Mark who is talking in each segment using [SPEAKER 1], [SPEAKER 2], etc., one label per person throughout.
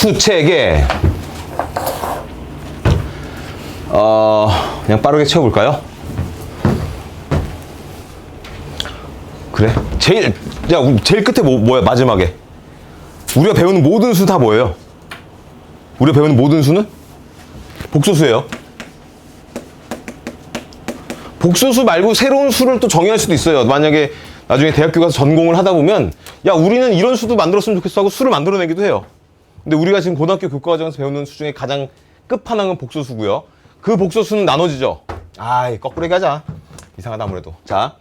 [SPEAKER 1] 수책에 어 그냥 빠르게 채워볼까요? 그래 제일 야 제일 끝에 뭐, 뭐야 마지막에 우리가 배우는 모든 수 다 뭐예요? 우리가 배우는 모든 수는 복소수예요. 복소수 말고 새로운 수를 또 정의할 수도 있어요. 만약에 나중에 대학교 가서 전공을 하다 보면 야 우리는 이런 수도 만들었으면 좋겠어 하고 수를 만들어내기도 해요. 근데 우리가 지금 고등학교 교과과정에서 배우는 수 중에 가장 끝판왕은 복소수고요. 그 복소수는 나눠지죠. 아이 거꾸로 얘기하자. 이상하다 아무래도. 자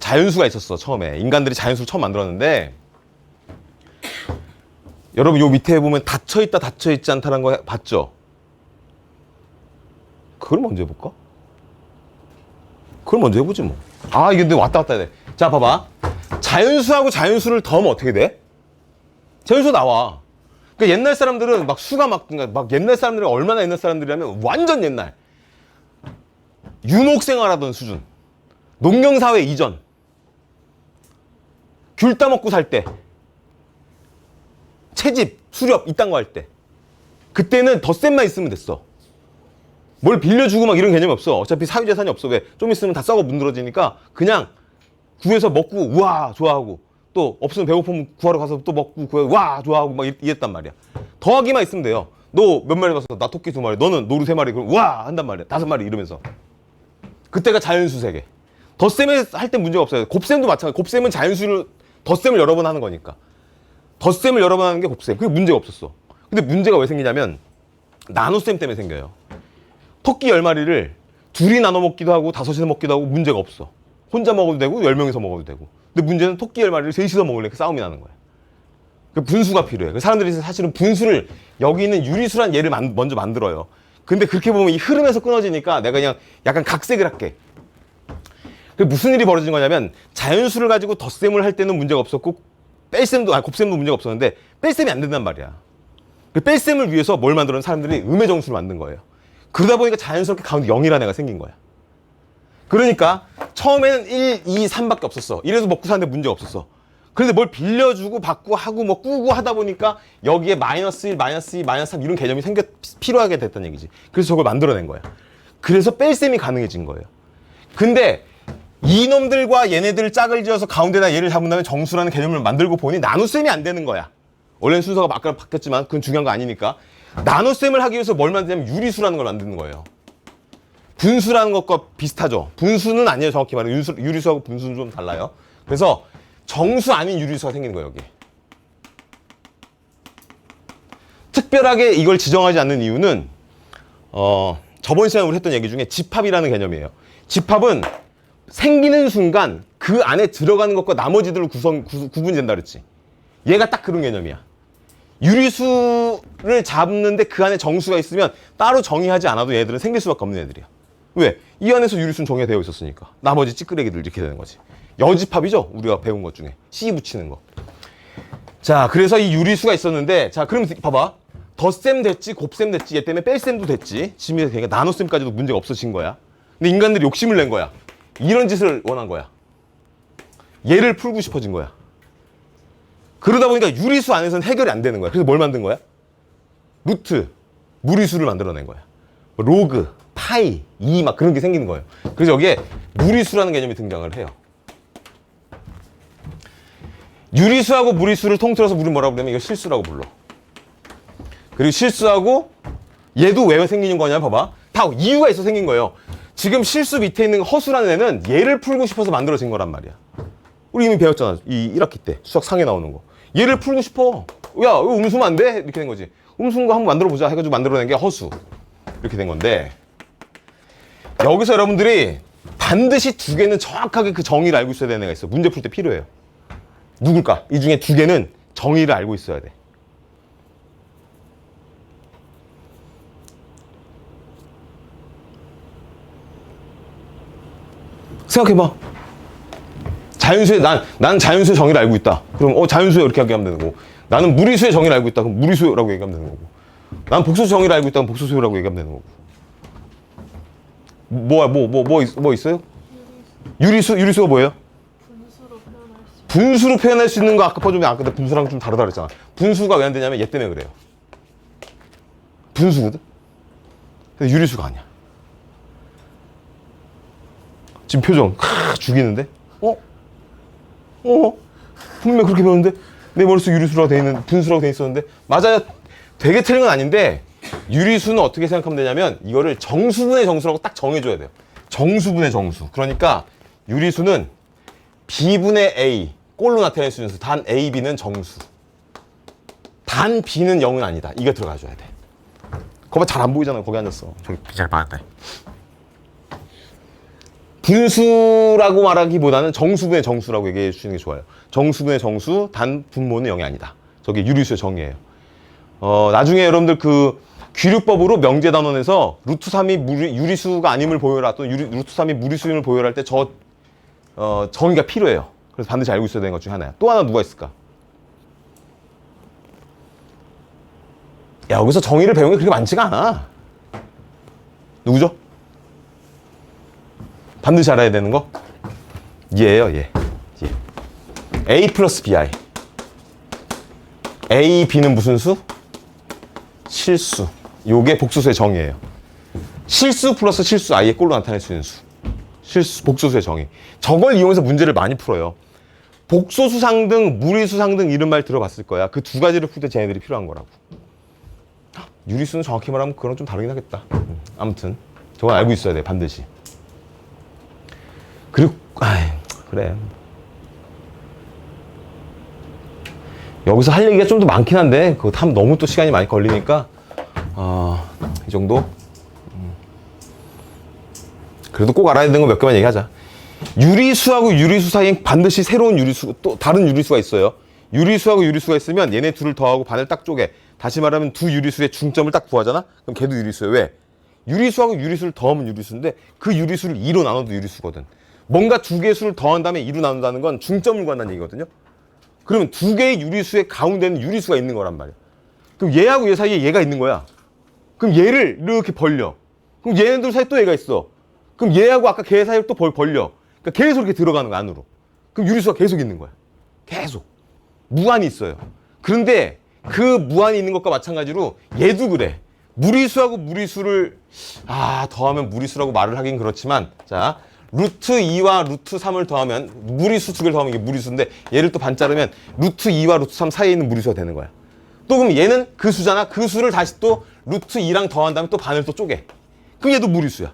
[SPEAKER 1] 자연수가 있었어 처음에 인간들이 자연수를 처음 만들었는데 여러분 요 밑에 보면 닫혀 있다 닫혀 있지 않다는 거 봤죠? 그걸 먼저 해볼까? 그걸 먼저 해보지 뭐. 아 이게 근데 왔다 갔다 해야 돼. 자 봐봐. 자연수하고 자연수를 더하면 어떻게 돼? 자연수 나와. 그러니까 옛날 사람들은 막 수가 막, 그러니까 막 옛날 사람들이 얼마나 옛날 사람들이라면 완전 옛날. 유목 생활하던 수준. 농경사회 이전. 귤 따먹고 살 때. 채집, 수렵 이딴 거 할 때. 그때는 덧셈만 있으면 됐어. 뭘 빌려주고 막 이런 개념이 없어. 어차피 사유재산이 없어. 왜? 좀 있으면 다 썩어 문드러지니까 그냥 구해서 먹고 우와 좋아하고 또 없으면 배고프면 구하러 가서 또 먹고 구해 와 좋아하고 막 이랬- 이랬단 말이야. 더하기만 있으면 돼요. 너 몇 마리 봤어? 나 토끼 두 마리. 너는 노루 세 마리. 그럼 와 한단 말이야. 다섯 마리 이러면서. 그때가 자연수 세계. 덧셈에 할땐 문제가 없어요. 곱셈도 마찬가지. 곱셈은 자연수를 덧셈을 여러 번 하는 거니까. 덧셈을 여러 번 하는 게 곱셈. 그게 문제가 없었어. 근데 문제가 왜 생기냐면 나눗셈 때문에 생겨요. 토끼 열마리를 둘이 나눠 먹기도 하고 다섯이서 먹기도 하고 문제가 없어. 혼자 먹어도 되고 열명이서 먹어도 되고. 근데 문제는 토끼 열 마리를 셋이서 먹으려니까 싸움이 나는 거야. 그 분수가 필요해. 그 사람들이 사실은 분수를 여기 있는 유리수란 예를 만- 먼저 만들어요. 근데 그렇게 보면 이 흐름에서 끊어지니까 내가 그냥 약간 각색을 할게. 그 무슨 일이 벌어진 거냐면 자연수를 가지고 덧셈을 할 때는 문제가 없었고 뺄셈도 아니 곱셈도 문제가 없었는데 뺄셈이 안 된단 말이야. 그 뺄셈을 위해서 뭘 만들었는 사람들이 음의 정수를 만든 거예요. 그러다 보니까 자연스럽게 가운데 0이라는 애가 생긴 거야. 그러니까 처음에는 1, 2, 3밖에 없었어. 이래서 먹고 사는데 문제가 없었어. 그런데 뭘 빌려주고 받고 하고 뭐 꾸고 하다 보니까 여기에 마이너스 1, 마이너스 2, 마이너스 3 이런 개념이 생겨 필요하게 됐다는 얘기지. 그래서 저걸 만들어낸 거야. 그래서 뺄셈이 가능해진 거예요. 근데 이놈들과 얘네들 짝을 지어서 가운데다 얘를 잡은 다음에 정수라는 개념을 만들고 보니 나눗셈이 안 되는 거야. 원래는 순서가 바뀌었지만 그건 중요한 거 아니니까. 나눗셈을 하기 위해서 뭘 만드냐면 유리수라는 걸 만드는 거예요. 분수라는 것과 비슷하죠. 분수는 아니에요. 정확히 말하면 유리수, 유리수하고 분수는 좀 달라요. 그래서 정수 아닌 유리수가 생기는 거예요. 여기. 특별하게 이걸 지정하지 않는 이유는 어, 저번 시간에 우리 했던 얘기 중에 집합이라는 개념이에요. 집합은 생기는 순간 그 안에 들어가는 것과 나머지들을 구성, 구, 구분된다 그랬지. 얘가 딱 그런 개념이야. 유리수를 잡는데 그 안에 정수가 있으면 따로 정의하지 않아도 얘들은 생길 수밖에 없는 애들이야. 왜? 이 안에서 유리수는 정의가 되어 있었으니까. 나머지 찌끄레기들 이렇게 되는 거지. 여집합이죠? 우리가 배운 것 중에. 씨 붙이는 거. 자, 그래서 이 유리수가 있었는데, 자, 그럼 봐봐. 덧셈 됐지, 곱셈 됐지, 얘 때문에 뺄셈도 됐지. 지금이 되니까 나눗셈까지도 문제가 없어진 거야. 근데 인간들이 욕심을 낸 거야. 이런 짓을 원한 거야. 얘를 풀고 싶어진 거야. 그러다 보니까 유리수 안에서는 해결이 안 되는 거야. 그래서 뭘 만든 거야? 루트, 무리수를 만들어낸 거야. 로그, 파이, 이 막 그런 게 생기는 거예요. 그래서 여기에 무리수라는 개념이 등장을 해요. 유리수하고 무리수를 통틀어서 우리 뭐라고 그러냐면 이거 실수라고 불러. 그리고 실수하고 얘도 왜 생기는 거냐 봐봐. 다 이유가 있어 생긴 거예요. 지금 실수 밑에 있는 허수라는 애는 얘를 풀고 싶어서 만들어진 거란 말이야. 우리 이미 배웠잖아. 이 1학기 때 수학 상에 나오는 거. 얘를 풀고 싶어. 야, 이거 음수면 안 돼? 이렇게 된 거지. 음수인 거 한번 만들어 보자 해가지고 만들어낸 게 허수. 이렇게 된 건데 여기서 여러분들이 반드시 두 개는 정확하게 그 정의를 알고 있어야 되는 애가 있어. 문제 풀 때 필요해요. 누굴까? 이 중에 두 개는 정의를 알고 있어야 돼. 생각해봐. 자연수의 난, 난 자연수의 정의를 알고 있다. 그럼 어 자연수에 이렇게 하게 하면 되는 거고. 나는 무리수의 정의를 알고 있다. 그럼 무리수라고 얘기하면 되는 거고. 난 복수수 정의를 알고 있다. 그럼 복수수라고 얘기하면 되는 거고. 뭐야 뭐 뭐 뭐 뭐 있어요? 유리수 유리수가 뭐예요?
[SPEAKER 2] 분수로 표현할 수
[SPEAKER 1] 분수로 표현할 수 있는 거 아까 보면 아까 분수랑 좀 다르다 그랬잖아. 분수가 왜 안 되냐면 얘 때문에 그래요. 분수거든. 근데 유리수가 아니야. 지금 표정 크, 죽이는데? 어? 어? 분명 그렇게 배웠는데 내 머릿속 유리수라고 돼 있는 분수라고 돼 있었는데 맞아요. 되게 틀린 건 아닌데 유리수는 어떻게 생각하면 되냐면 이거를 정수분의 정수라고 딱 정해줘야 돼요. 정수분의 정수. 그러니까 유리수는 B분의 A 꼴로 나타낼 수 있는 수. 단 A, B는 정수. 단 B는 0은 아니다. 이게 들어가줘야 돼. 거봐 잘 안 보이잖아. 거기 앉았어. 저기 잘 봐야돼. 분수라고 말하기보다는 정수분의 정수라고 얘기해 주시는 게 좋아요. 정수분의 정수, 단 분모는 0이 아니다. 저게 유리수의 정의예요. 어, 나중에 여러분들 그 귀류법으로 명제단원에서 루트 3이 무리, 유리수가 아님을 보여라 또는 유리, 루트 3이 무리수임을 보여라 할 때 저 어, 정의가 필요해요. 그래서 반드시 알고 있어야 되는 것 중에 하나야. 또 하나 누가 있을까? 야, 여기서 정의를 배우는 게 그렇게 많지가 않아. 누구죠? 반드시 알아야 되는 거? 얘예요, 얘. 얘. A 플러스 BI. A, B는 무슨 수? 실수. 요게 복수수의 정의예요. 실수 플러스 실수 I의 꼴로 나타낼 수 있는 수. 실수, 복수수의 정의. 저걸 이용해서 문제를 많이 풀어요. 복소수 상 등, 무리수 상 등 이런 말 들어봤을 거야. 그 두 가지를 풀 때 쟤네들이 필요한 거라고. 유리수는 정확히 말하면 그건 좀 다르긴 하겠다. 음, 아무튼 저건 알고 있어야 돼 반드시. 그리고 아이, 그래. 여기서 할 얘기가 좀 더 많긴 한데 그거 하면 너무 또 시간이 많이 걸리니까 어, 이 정도. 음. 그래도 꼭 알아야 되는 거 몇 개만 얘기하자. 유리수하고 유리수 사이에 반드시 새로운 유리수 또 다른 유리수가 있어요. 유리수하고 유리수가 있으면 얘네 둘을 더하고 반을 딱 쪼개. 다시 말하면 두 유리수의 중점을 딱 구하잖아. 그럼 걔도 유리수야. 왜? 유리수하고 유리수를 더하면 유리수인데 그 유리수를 2로 나눠도 유리수거든. 뭔가 두 개의 수를 더한 다음에 2로 나눈다는 건 중점을 구한다는 얘기거든요. 그러면 두 개의 유리수의 가운데는 유리수가 있는 거란 말이야. 그럼 얘하고 얘 사이에 얘가 있는 거야. 그럼 얘를 이렇게 벌려. 그럼 얘네들 사이에 또 얘가 있어. 그럼 얘하고 아까 걔 사이에 또 벌, 벌려. 그러니까 계속 이렇게 들어가는 거야, 안으로. 그럼 유리수가 계속 있는 거야. 계속. 무한이 있어요. 그런데 그 무한이 있는 것과 마찬가지로 얘도 그래. 무리수하고 무리수를 아 더하면 무리수라고 말을 하긴 그렇지만 자 루트 2와 루트 3을 더하면 무리수 두 개를 더하면 이게 무리수인데 얘를 또 반 자르면 루트 2와 루트 3 사이에 있는 무리수가 되는 거야. 또 그럼 얘는 그 수잖아. 그 수를 다시 또 루트 2랑 더한 다음에 또 반을 또 쪼개. 그럼 얘도 무리수야.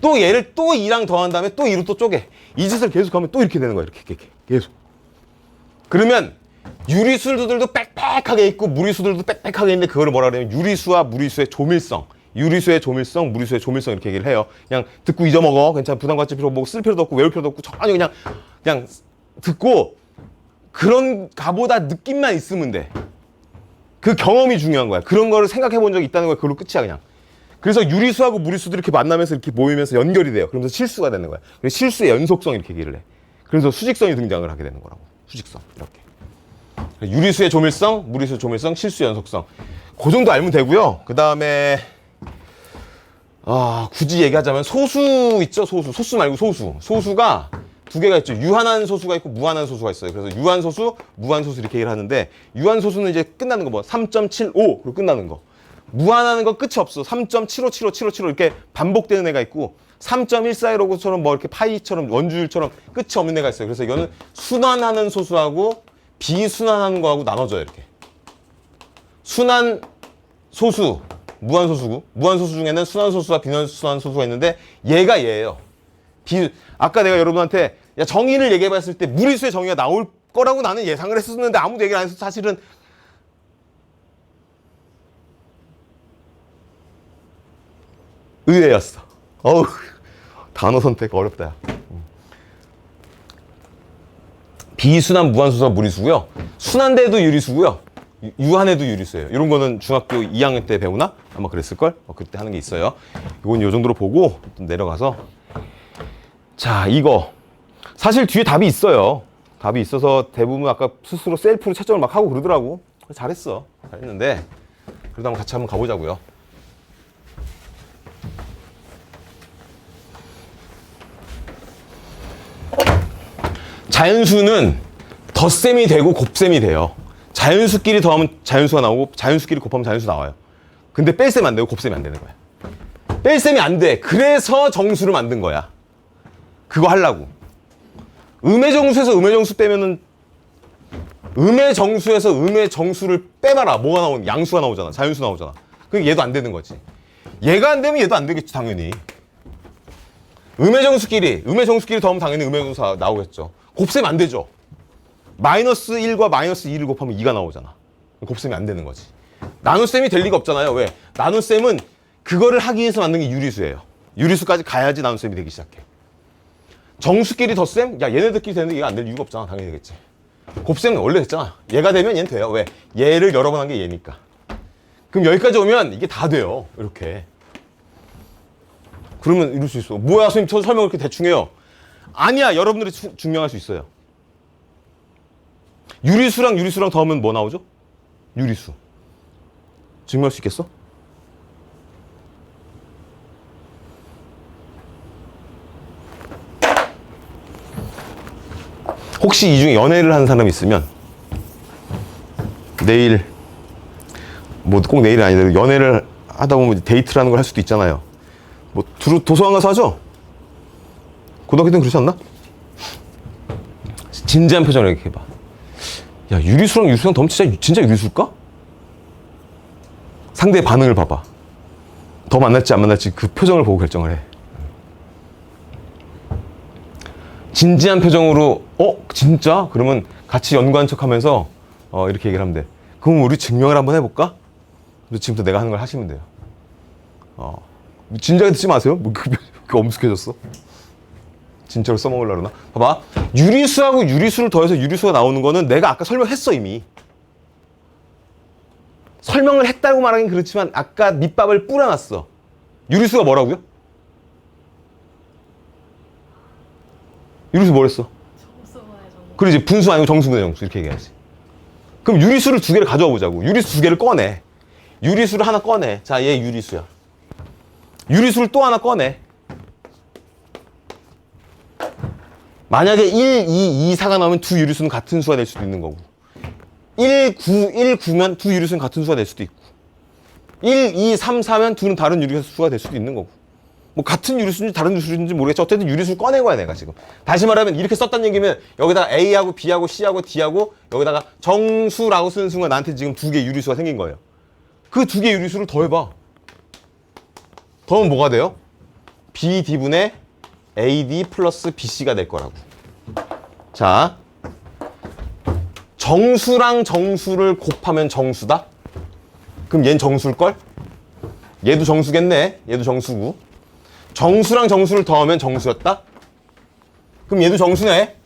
[SPEAKER 1] 또 얘를 또 2랑 더한 다음에 또 2로 또 쪼개. 이 짓을 계속하면 또 이렇게 되는 거야. 이렇게, 이렇게 계속. 그러면 유리수들도 빽빽하게 있고 무리수들도 빽빽하게 있는데 그거를 뭐라 그러냐면 유리수와 무리수의 조밀성. 유리수의 조밀성, 무리수의 조밀성 이렇게 얘기를 해요. 그냥 듣고 잊어먹어. 괜찮아. 부담 갖지 필요 없고 쓸 필요도 없고 외울 필요도 없고 전혀 그냥 그냥 듣고 그런 가보다 느낌만 있으면 돼. 그 경험이 중요한 거야. 그런 거를 생각해 본 적이 있다는 거야. 그걸로 끝이야 그냥. 그래서 유리수하고 무리수들이 이렇게 만나면서 이렇게 모이면서 연결이 돼요. 그러면서 실수가 되는 거야. 그래서 실수의 연속성 이렇게 얘기를 해. 그래서 수직성이 등장을 하게 되는 거라고. 수직성 이렇게. 유리수의 조밀성, 무리수의 조밀성, 실수의 연속성. 그 정도 알면 되고요. 그 다음에 아 굳이 얘기하자면 소수 있죠 소수 소수 말고 소수 소수가 두 개가 있죠. 유한한 소수가 있고 무한한 소수가 있어요. 그래서 유한 소수 무한 소수 이렇게 얘기를 하는데 유한 소수는 이제 끝나는 거 뭐 3.75로 끝나는 거. 무한하는 건 끝이 없어. 3.75757575 이렇게 반복되는 애가 있고 3.14159처럼 뭐 이렇게 파이처럼 원주율처럼 끝이 없는 애가 있어요. 그래서 이거는 순환하는 소수하고 비순환하는 거하고 나눠져요 이렇게. 순환 소수 무한 소수고. 무한 소수 중에는 순환 소수와 비순환 소수가 있는데 얘가 얘예요. 비 아까 내가 여러분한테 야, 정의를 얘기해 봤을 때 무리수의 정의가 나올 거라고 나는 예상을 했었는데 아무도 얘기를 안 해서 사실은 의외였어. 어우 단어 선택 어렵다. 야. 비순환 무한소수와 무리수고요. 순환대도 유리수고요. 유- 유한에도 유리수예요. 이런 거는 중학교 2학년 때 배우나? 아마 그랬을걸? 어, 그때 하는 게 있어요. 이건 이 정도로 보고 좀 내려가서 자 이거 사실 뒤에 답이 있어요. 답이 있어서 대부분 아까 스스로 셀프로 채점을 막 하고 그러더라고. 잘했어. 잘했는데 그래도 한번 같이 한번 가보자고요. 자연수는 덧셈이 되고 곱셈이 돼요. 자연수끼리 더하면 자연수가 나오고 자연수끼리 곱하면 자연수 나와요. 근데 뺄셈 안 되고 곱셈이 안 되는 거야. 뺄셈이 안 돼. 그래서 정수를 만든 거야. 그거 하려고. 음의 정수에서 음의 정수 빼면은 음의 정수에서 음의 정수를 빼봐라. 뭐가 나오는 양수가 나오잖아. 자연수 나오잖아. 그럼 얘도 안 되는 거지. 얘가 안 되면 얘도 안 되겠지 당연히. 음의 정수끼리 음의 정수끼리 더하면 당연히 음의 정수가 나오겠죠. 곱셈 안 되죠. 마이너스 1과 마이너스 2를 곱하면 2가 나오잖아. 곱셈이 안 되는 거지. 나눗셈이 될 리가 없잖아요. 왜? 나눗셈은 그거를 하기 위해서 만든 게 유리수예요. 유리수까지 가야지 나눗셈이 되기 시작해. 정수끼리 덧셈? 야 얘네들끼리 되는데 얘가 안 될 이유가 없잖아. 당연히 되겠지. 곱셈은 원래 됐잖아. 얘가 되면 얘는 돼요. 왜? 얘를 여러 번 한 게 얘니까. 그럼 여기까지 오면 이게 다 돼요. 이렇게. 그러면 이럴 수 있어. 뭐야, 선생님, 저 설명 이렇게 대충 해요. 아니야, 여러분들이 수- 증명할 수 있어요. 유리수랑 유리수랑 더하면 뭐 나오죠? 유리수. 증명할 수 있겠어? 혹시 이 중에 연애를 하는 사람 이 있으면 내일 뭐 꼭 내일이 아니더라도 연애를 하다 보면 데이트라는 걸 할 수도 있잖아요. 뭐 두루 도서관 가서 하죠? 고등학교 때는 그렇지 않나? 진지한 표정을 이렇게 해봐. 야 유리수랑 유리수랑 덤 진짜 진짜 유리수일까? 상대의 반응을 봐봐. 더 만날지 안 만날지 그 표정을 보고 결정을 해. 진지한 표정으로 어 진짜? 그러면 같이 연구한 척하면서 어 이렇게 얘기를 하면 돼. 그럼 우리 증명을 한번 해볼까? 지금부터 내가 하는 걸 하시면 돼요. 어 진지하게 듣지 마세요. 뭐 그, 그 엄숙해졌어. 진짜로 써먹으려고 그러나? 봐봐. 유리수하고 유리수를 더해서 유리수가 나오는 거는 내가 아까 설명했어, 이미. 설명을 했다고 말하긴 그렇지만 아까 밑밥을 뿌려놨어. 유리수가 뭐라고요? 유리수 뭐랬어?
[SPEAKER 2] 정수분의 정수.
[SPEAKER 1] 이제 분수 아니고 정수분의 정수 이렇게 얘기해야지. 그럼 유리수를 두 개를 가져와 보자고. 유리수 두 개를 꺼내. 유리수를 하나 꺼내. 자, 얘 유리수야. 유리수를 또 하나 꺼내. 만약에 1, 2, 2, 4가 나오면 두 유리수는 같은 수가 될 수도 있는 거고. 1, 9, 1, 9면 두 유리수는 같은 수가 될 수도 있고. 1, 2, 3, 4면 둘은 다른 유리수가 될 수도 있는 거고. 뭐 같은 유리수인지 다른 유리수인지 모르겠지. 어쨌든 유리수를 꺼낸 거야, 내가 지금. 다시 말하면 이렇게 썼다는 얘기면 여기다가 A하고 B하고 C하고 D하고 여기다가 정수라고 쓰는 순간 나한테 지금 두 개 유리수가 생긴 거예요. 그 두 개 유리수를 더해봐. 더하면 뭐가 돼요? BD분의 AD 플러스 BC가 될 거라고. 자, 정수랑 정수를 곱하면 정수다? 그럼 얘는 정수일걸? 얘도 정수겠네. 얘도 정수고. 정수랑 정수를 더하면 정수였다? 그럼 얘도 정수네.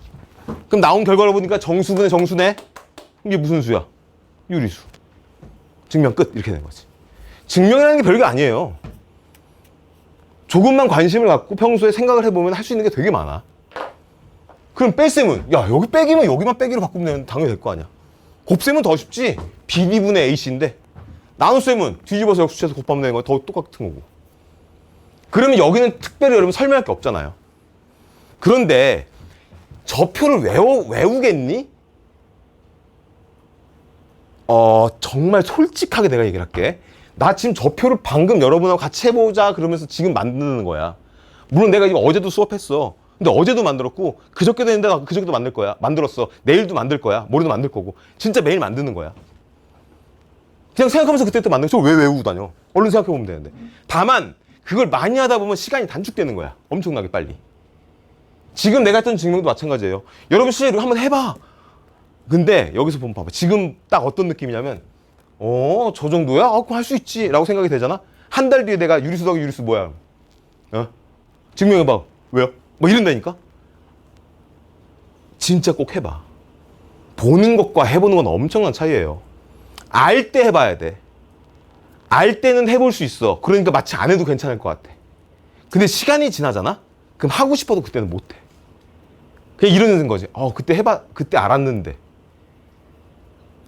[SPEAKER 1] 그럼 나온 결과를 보니까 정수분의 정수네. 이게 무슨 수야? 유리수. 증명 끝. 이렇게 된 거지. 증명이라는 게 별게 아니에요. 조금만 관심을 갖고 평소에 생각을 해보면 할 수 있는 게 되게 많아. 그럼 뺄셈은 야 여기 빼기면 여기만 빼기로 바꾸면 되는 당연히 될 거 아니야. 곱셈은 더 쉽지. BD분의 AC인데 나눗셈은 뒤집어서 역수치해서 곱하면 되는 거더 똑같은 거고. 그러면 여기는 특별히 여러분 설명할 게 없잖아요. 그런데 저 표를 외워, 외우겠니? 어, 정말 솔직하게 내가 얘기를 할게. 나 지금 저 표를 방금 여러분하고 같이 해보자 그러면서 지금 만드는 거야. 물론 내가 이거 어제도 수업했어. 근데 어제도 만들었고 그저께도 했는데 나 그저께도 만들 거야. 만들었어. 내일도 만들 거야. 모레도 만들 거고. 진짜 매일 만드는 거야. 그냥 생각하면서 그때부터 만든 거왜 외우고 다녀? 얼른 생각해 보면 되는데. 다만 그걸 많이 하다 보면 시간이 단축되는 거야. 엄청나게 빨리. 지금 내가 했던 증명도 마찬가지예요. 여러분 실제로 한번 해봐. 근데 여기서 보면 봐봐. 지금 딱 어떤 느낌이냐면 어, 저 정도야? 아, 그럼 할 수 있지. 라고 생각이 되잖아? 한 달 뒤에 내가 유리수 더하기 유리수 뭐야? 어? 증명해봐. 왜요? 뭐 이런다니까? 진짜 꼭 해봐. 보는 것과 해보는 건 엄청난 차이예요. 알 때 해봐야 돼. 알 때는 해볼 수 있어. 그러니까 마치 안 해도 괜찮을 것 같아. 근데 시간이 지나잖아? 그럼 하고 싶어도 그때는 못 해. 그냥 이러는 거지. 어, 그때 해봐. 그때 알았는데.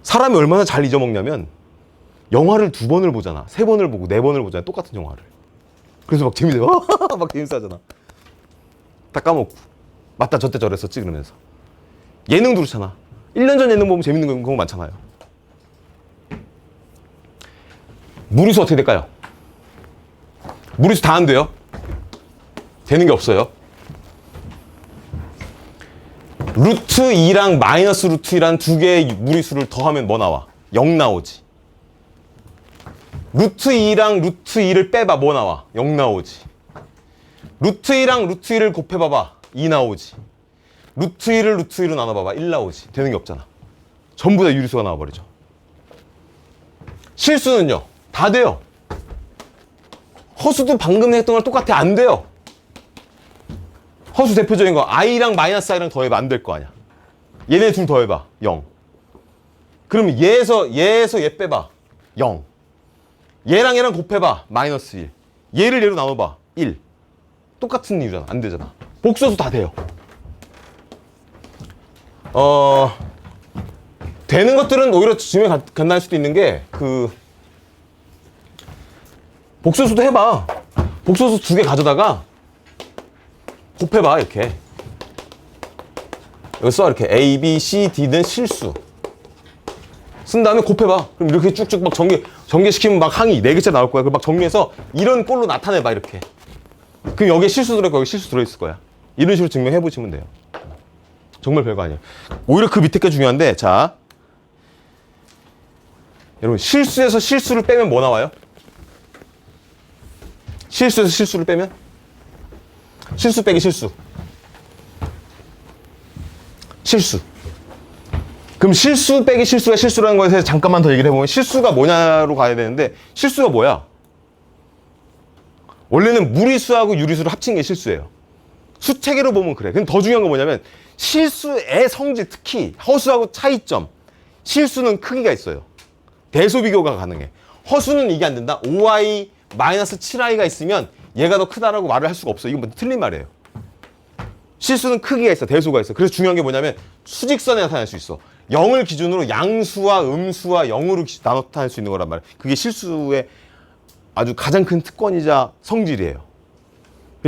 [SPEAKER 1] 사람이 얼마나 잘 잊어먹냐면 영화를 두 번을 보잖아. 세 번을 보고 네 번을 보잖아. 똑같은 영화를. 그래서 막 재밌어. 막 재밌어 하잖아. 다 까먹고. 맞다, 저때 저랬었지. 그러면서. 예능도 그렇잖아. 1년 전 예능 보면 재밌는 경우 많잖아요. 무리수 어떻게 될까요? 무리수 다 안 돼요. 되는 게 없어요. 루트 2랑 마이너스 루트 2란 두 개의 무리수를 더하면 뭐 나와? 0 나오지. 루트 2랑 루트 2를 빼봐 뭐 나와? 0 나오지. 루트 2랑 루트 2를 곱해봐봐 2 나오지. 루트 2를 루트 2로 나눠봐봐 1 나오지. 되는 게 없잖아. 전부 다 유리수가 나와버리죠. 실수는요 다 돼요. 허수도 방금 했던 거랑 똑같아 안 돼요. 허수 대표적인 거 i랑 마이너스 i랑 더해봐 안 될 거 아니야. 얘네 둘 더해봐 0. 그럼 얘에서 얘에서 얘 빼봐 0. 얘랑 얘랑 곱해봐 마이너스 1. 얘를 얘로 나눠봐 1. 똑같은 이유잖아 안 되잖아. 복소수 다 돼요. 어 되는 것들은 오히려 간- 간단할 수도 있는 게 그 복소수도 해봐. 복소수 두 개 가져다가 곱해봐 이렇게. 여기 써 이렇게. A, B, C, D는 실수. 쓴 다음에 곱해봐. 그럼 이렇게 쭉쭉 막 전개 전개시키면 막 항이 네 개째 나올 거야. 그럼 막 정리해서 이런 꼴로 나타내봐 이렇게. 그럼 여기에 실수 들어있고 여기 실수 들어있을 거야. 이런 식으로 증명해 보시면 돼요. 정말 별거 아니에요. 오히려 그 밑에 게 중요한데 자. 여러분 실수에서 실수를 빼면 뭐 나와요? 실수에서 실수를 빼면 실수 빼기 실수. 실수. 그럼 실수 빼기 실수가 실수라는 거에 대해서 잠깐만 더 얘기를 해보면 실수가 뭐냐로 가야 되는데 실수가 뭐야? 원래는 무리수하고 유리수를 합친 게 실수예요. 수체계로 보면 그래. 근데 더 중요한 건 뭐냐면 실수의 성질, 특히 허수하고 차이점. 실수는 크기가 있어요. 대소 비교가 가능해. 허수는 이게 안 된다. 5i 마이너스 7i가 있으면 얘가 더 크다라고 말을 할 수가 없어. 이건 뭐 틀린 말이에요. 실수는 크기가 있어. 대소가 있어. 그래서 중요한 게 뭐냐면 수직선에 나타날 수 있어. 0을 기준으로 양수와 음수와 0으로 기- 나눠 나타낼 수 있는 거란 말이에요. 그게 실수의 아주 가장 큰 특권이자 성질이에요.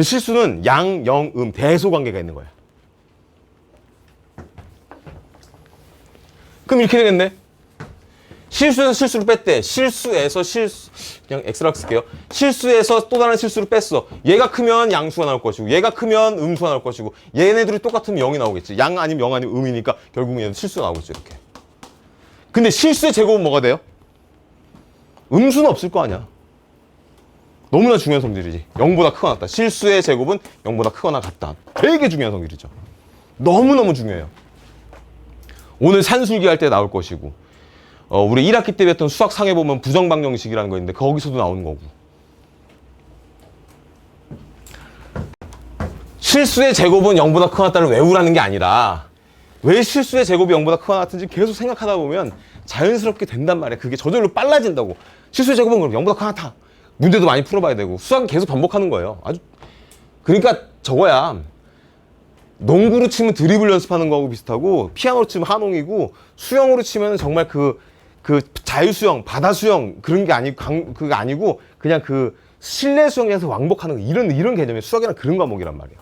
[SPEAKER 1] 실수는 양, 영, 음, 대소 관계가 있는 거야. 그럼 이렇게 되겠네. 실수에서 실수를 뺐대. 실수에서 실수 그냥 x라고 쓸게요. 실수에서 또 다른 실수를 뺐어. 얘가 크면 양수가 나올 것이고 얘가 크면 음수가 나올 것이고 얘네들이 똑같으면 0이 나오겠지. 양 아니면 0 아니면 음이니까 결국은 얘는 실수가 나오겠죠. 이렇게. 근데 실수의 제곱은 뭐가 돼요? 음수는 없을 거 아니야. 너무나 중요한 성질이지. 0보다 크거나 같다. 실수의 제곱은 0보다 크거나 같다. 되게 중요한 성질이죠. 너무너무 중요해요. 오늘 산술기 할 때 나올 것이고 어, 우리 1학기 때 배웠던 수학 상해 보면 부정방정식이라는 거 있는데 거기서도 나오는 거고. 실수의 제곱은 0보다 크거나 같다를 외우라는 게 아니라 왜 실수의 제곱이 0보다 크거나 같은지 계속 생각하다 보면 자연스럽게 된단 말이야. 그게 저절로 빨라진다고. 실수의 제곱은 그럼 0보다 크거나 같아. 문제도 많이 풀어봐야 되고 수학은 계속 반복하는 거예요. 아주 그러니까 저거야. 농구로 치면 드리블 연습하는 거하고 비슷하고 피아노로 치면 한홍이고 수영으로 치면 정말 그, 그 자유 수영, 바다 수영 그런 게 아니고 강, 그게 아니고 그냥 그 실내 수영장에서 왕복하는 거 이런 이런 개념이 수학이랑 그런 과목이란 말이야.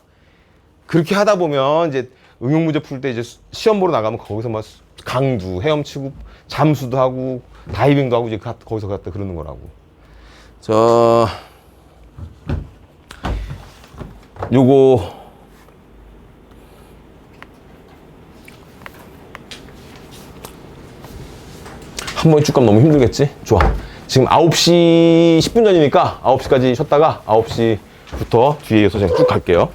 [SPEAKER 1] 그렇게 하다 보면 이제 응용 문제 풀 때 이제 수- 시험 보러 나가면 거기서 막 수- 강두, 헤엄치고 잠수도 하고 다이빙도 하고 이제 가- 거기서 갔다 그러는 거라고. 저 요거 한 번에 쭉 가면 너무 힘들겠지? 좋아. 지금 9시 10분 전이니까 9시까지 쉬었다가 9시부터 뒤에 이어서 제가 쭉 갈게요.